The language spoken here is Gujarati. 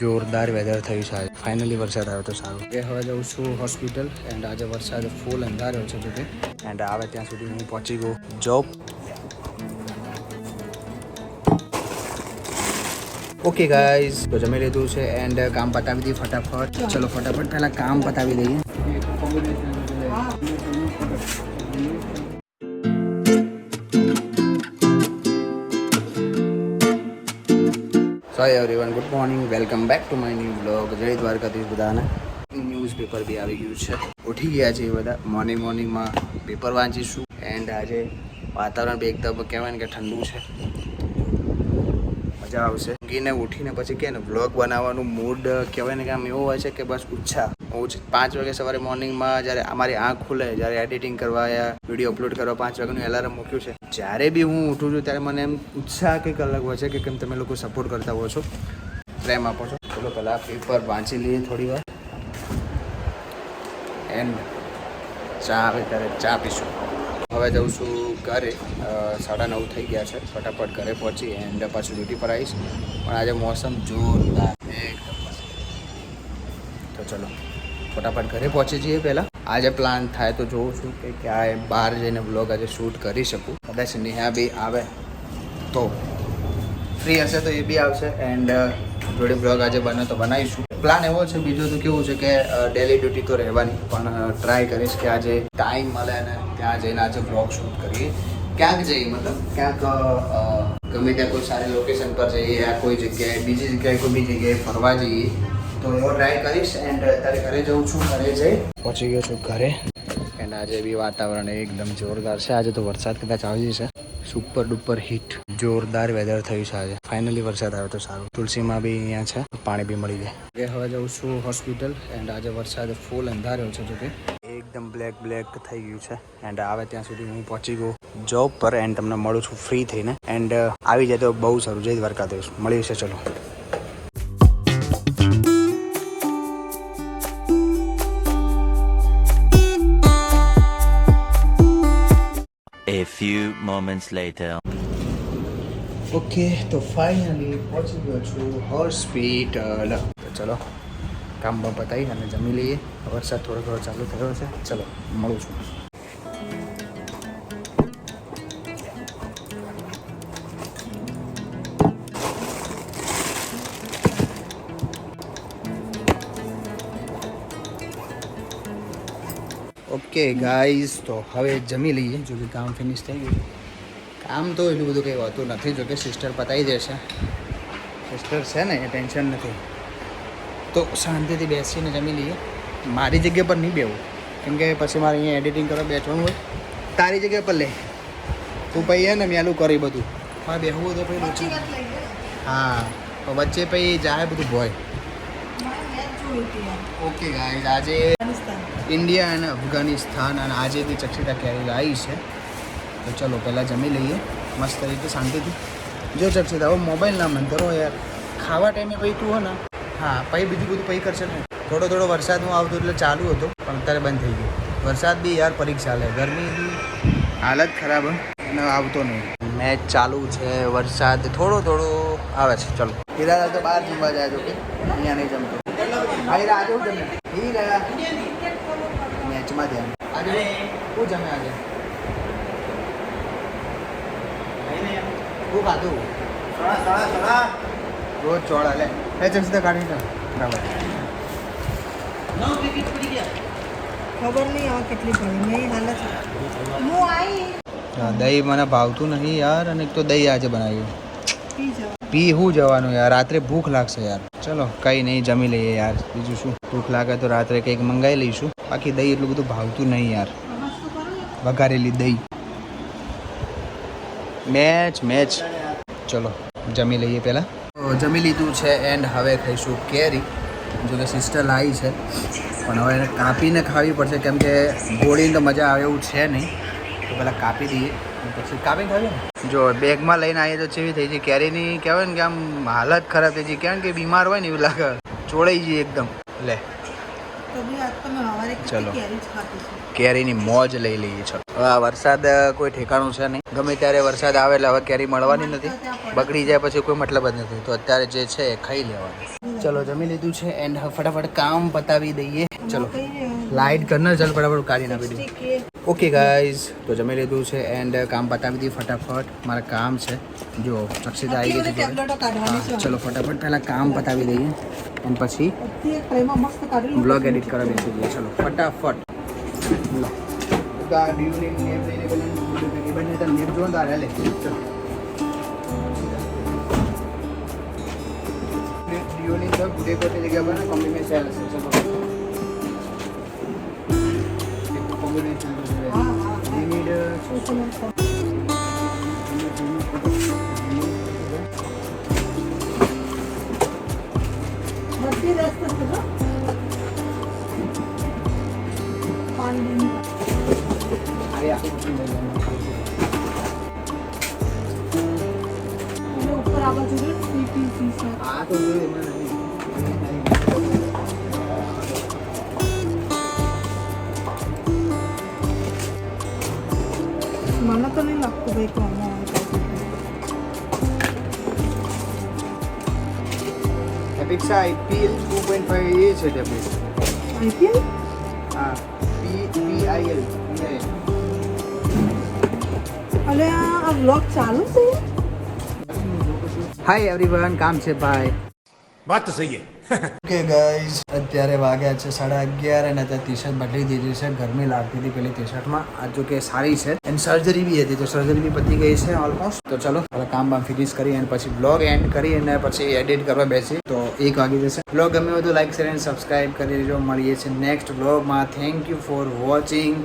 જોરદાર વેધર થયું છે આજે ફાઇનલી વરસાદ આવ્યો તો સારું એ હવે જઉં છું હોસ્પિટલ એન્ડ આજે વરસાદ ફૂલ અંધાર્યો છે જોકે. એન્ડ આવે ત્યાં સુધી હું પહોંચી ગયો. જોબ ઓકે ગાઈઝ તો જમી લીધું છે એન્ડ કામ પતાવી દઈએ ફટાફટ. ચલો ફટાફટ પહેલાં કામ પતાવી દઈએ. So everyone good morning welcome back to my new blog જય દ્વારકાથી બધાને. ન્યૂઝપેપર બી આવી ગયું છે. ઉઠી ગયા છે એ બધા. મોર્નિંગ મોર્નિંગમાં પેપર વાંચીશું. એન્ડ આજે વાતાવરણ બી એકદમ કહેવાય ને કે ઠંડુ છે. મજા આવશે. ઊંઘીને ઉઠીને પછી કે ને વ્લોગ બનાવવાનું મૂડ કહેવાય ને કે આમ એવો હોય છે કે બસ ઉચ્છા. હું પાંચ વાગે સવારે મોર્નિંગમાં જ્યારે અમારી આંખ ખુલે, જ્યારે એડિટિંગ કરવા યા વીડિયો અપલોડ કરવા પાંચ વાગ્યાનું એલાર્મ મૂક્યું છે. જ્યારે બી હું ઉઠું છું ત્યારે મને એમ ઉત્સાહ કંઈક અલગ હોય છે કે કેમ તમે લોકો સપોર્ટ કરતા હો છો. પ્રેમ આપો છો. ચલો પહેલાં પેપર વાંચી લઈએ થોડી વાર. એન્ડ ચા આવે ત્યારે ચા પીશું. હવે જઉં છું ઘરે. સાડા નવ થઈ ગયા છે. ફટાફટ ઘરે પહોંચી એન્ડ પાછું ડ્યુટી પર આવીશ. પણ આજે મોસમ જોરદાર તો ચલો, ફટાફટ ઘરે પહોંચી જઈએ પહેલાં. આજે પ્લાન થાય તો જોઉં છું કે ક્યાંય બહાર જઈને બ્લોગ આજે શૂટ કરી શકું. કદાચ નેહા બી આવે તો. ફ્રી હશે તો એ બી આવશે એન્ડ જોડે બ્લોગ આજે બને તો બનાવીશું. પ્લાન એવો છે, બીજું તો કેવું છે કે ડેલી ડ્યુટી તો રહેવાની, પણ ટ્રાય કરીશ કે આજે ટાઈમ મળે ને ત્યાં જઈને આજે બ્લોગ શૂટ કરીએ. ક્યાંક જઈએ, મતલબ ક્યાંક ગમે ત્યાં કોઈ સારી લોકેશન પર જઈએ યા કોઈ જગ્યાએ, બીજી જગ્યાએ કોઈ બી જગ્યાએ ફરવા જઈએ, તો એવો ટ્રાય કરીશ એન્ડ અત્યારે ઘરે જઉં છું, ઘરે જઈ પહોંચી ગયો છું ઘરે. એન્ડ આજે બી વાતાવરણ એકદમ જોરદાર છે. આજે તો વરસાદ કદાચ આવી જશે. Super duper hit. જોરદાર વેધર થયું છે આજે. ફાઇનલી વરસાદ આવ્યો તો સારું. તુલસીમાં બી અહીંયા છે. પાણી બી મળી જાય. હવે જઉં છું હોસ્પિટલ એન્ડ આજે વરસાદ ફૂલ અંધાર્યો છે જોકે એકદમ બ્લેક બ્લેક થઈ ગયું છે. એન્ડ આવે ત્યાં સુધી હું પહોંચી ગયો. જોબ પર એન્ડ તમને મળું છું ફ્રી થઈને. એન્ડ આવી જાય તો બહુ સારું. જય દ્વારકાધીશ. મળી છે ચલો. Moments later. ઓકે તો ફાઇનલી પહોંચી ગયો છું હોસ્પિટલ ચલો, કામ બતાવી અને જમી લઈએ. વરસાદ થોડો થોડો ચાલુ થયો છે ચલો, મળું છું. ઓકે ગાઈઝ તો હવે જમી લઈએ જો કે કામ ફિનિશ થઈ ગયું. કામ તો એટલું બધું કંઈ હોતું નથી જો કે સિસ્ટર પતાવી દેશે. સિસ્ટર છે ને એ ટેન્શન નથી. તો શાંતિથી બેસીને જમી લઈએ. મારી જગ્યા પર નહીં બેવું. કેમ કે પછી મારે અહીંયા એડિટિંગ કરવા બેસવાનું હોય. તારી જગ્યા પર લે. તું પછી હે ને મેલું કરી બધું. મારે હોય તો પછી હા તો વચ્ચે પછી જાય બધું ભોય. ઓકે ગાઈઝ આજે ઇન્ડિયા અને અફઘાનિસ્તાન અને આજે બી ચક્ષિતા કેરી આવી છે, તો ચલો પહેલાં જમી લઈએ. મસ્ત રીતે શાંતિથી. જો ચક્ષિતા હવે મોબાઈલ ના મન કરો યાર. ખાવા ટાઈમે પછી તું હો ને. હા પછી બીજું બધું પછી કરશે ને થોડો થોડો વરસાદ હું આવતો એટલે ચાલુ હતો, પણ અત્યારે બંધ થઈ ગયો. વરસાદ બી યાર પરીક્ષા લે. ગરમીથી હાલત ખરાબ હે. અને આવતો નહીં. મેચ ચાલુ છે, વરસાદ થોડો થોડો આવે છે. ચલો. હીરા તો બહાર જમવા જાય તો કે અહીંયા નહીં જમતો. હા હીરા આજે હું જમે? હીરા મેચમાં ધ્યાન આજે હું જમે આજે? શું ખાધું. રોજ ચોળા લે. એ ચમચી કાઢી દો બરાબર. ખબર નહીં હવે કેટલી પડી. મેં હાલત હું આવી હા, દહીં મને ભાવતું નહીં યાર અને એક તો દહીં આજે બનાવ્યું. પી પી હું જવાનું યાર, રાત્રે ભૂખ લાગશે યાર. ચલો, કંઈ નહીં, જમી લઈએ યાર. બીજું શું? ભૂખ લાગે તો રાત્રે કંઈક મંગાવી લઈશું. બાકી દહીં એટલું બધું ભાવતું નહીં યાર. વઘારેલી દહીં. Match match. ચલો, જમી લઈએ પહેલાં. જમી લીધું છે એન્ડ હવે ખાઈશું કેરી. જો કે સિસ્ટર લાવી છે. પણ હવે એને કાપીને ખાવી પડશે. કેમ કે ગોળીને તો મજા આવે એવું છે નહીં. તો પહેલાં કાપી દઈએ. પછી કાપીને ખાવી ને? જો બેગમાં લઈને આવીએ તો ચેવી થઈ છે કેરીની કહેવાય ને કે આમ હાલત ખરાબ થઈ છે કારણ કે બીમાર હોય ને એવું લાગે. ચોળાઈ જઈએ એકદમ. લે. ચલો. કેરીની મોજ લઈ લઈએ. છો હવે આ વરસાદ કોઈ ઠેકાણું છે નહીં. ગમે ત્યારે વરસાદ આવે એટલે હવે કેરી મળવાની નથી. બગડી જાય પછી કોઈ મતલબ જ નથી. તો અત્યારે જે છે એ ખાઈ લેવાનું. ચલો જમી લીધું છે એન્ડ ફટાફટ કામ પતાવી દઈએ. ચલો. લાઇટ કરના ચાલ ફટાફટ કાઢી નાખી દઈએ. ઓકે ગાઈઝ તો જમી લીધું છે એન્ડ કામ બતાવી દીધું ફટાફટ મારા કામ છે જો અક્ષિતા આવી ગઈ છે ચલો ફટાફટ પહેલાં કામ બતાવી દઈએ એન્ડ પછી બ્લોગ એડિટ કરવા બેસી દઈએ ચલો ફટાફટ ગુડે કોટે જગ્યા પર કોમ્પ્લિમેન્ટ ચાલે છે ચલો uh, બધી રસ્તે લેવાનું અને ઉપર આ બાજુ જો સર આ તો એમાં નથી મને તો નહીં લાગતું ભાઈ કે આમાં આવે એપિક્સા આઈપીએલ ટુ પોઈન્ટ ફાઈવ એ છે ટેબ્લેટ આઈપીએલ હા પી પીઆઈએલ અલે આ આ વ્લોગ ચાલુ છે હાય એવરીવન કામ છે ભાઈ વાત તો સહી ઓકે ગાઈઝ અત્યારે વાગ્યા છે સાડા અગિયાર અને અત્યારે ટી શર્ટ બદલી દીધી છે. ગરમી લાગતી હતી પેલી ટી શર્ટમાં આ જો કે સારી છે. એન્ડ સર્જરી બી હતી, તો સર્જરી બી પતી ગઈ છે ઓલમોસ્ટ તો ચાલો, હવે કામ બામ ફિનિશ કરી અને પછી બ્લોગ એન્ડ કરી અને પછી એડિટ કરવા બેસી. તો એક વાગી જશે. બ્લોગ ગમે તો લાઈક શેર એન્ડ સબસ્ક્રાઈબ કરી દેજો. મળીએ છીએ નેક્સ્ટ બ્લોગમાં થેન્ક યુ ફોર વોચિંગ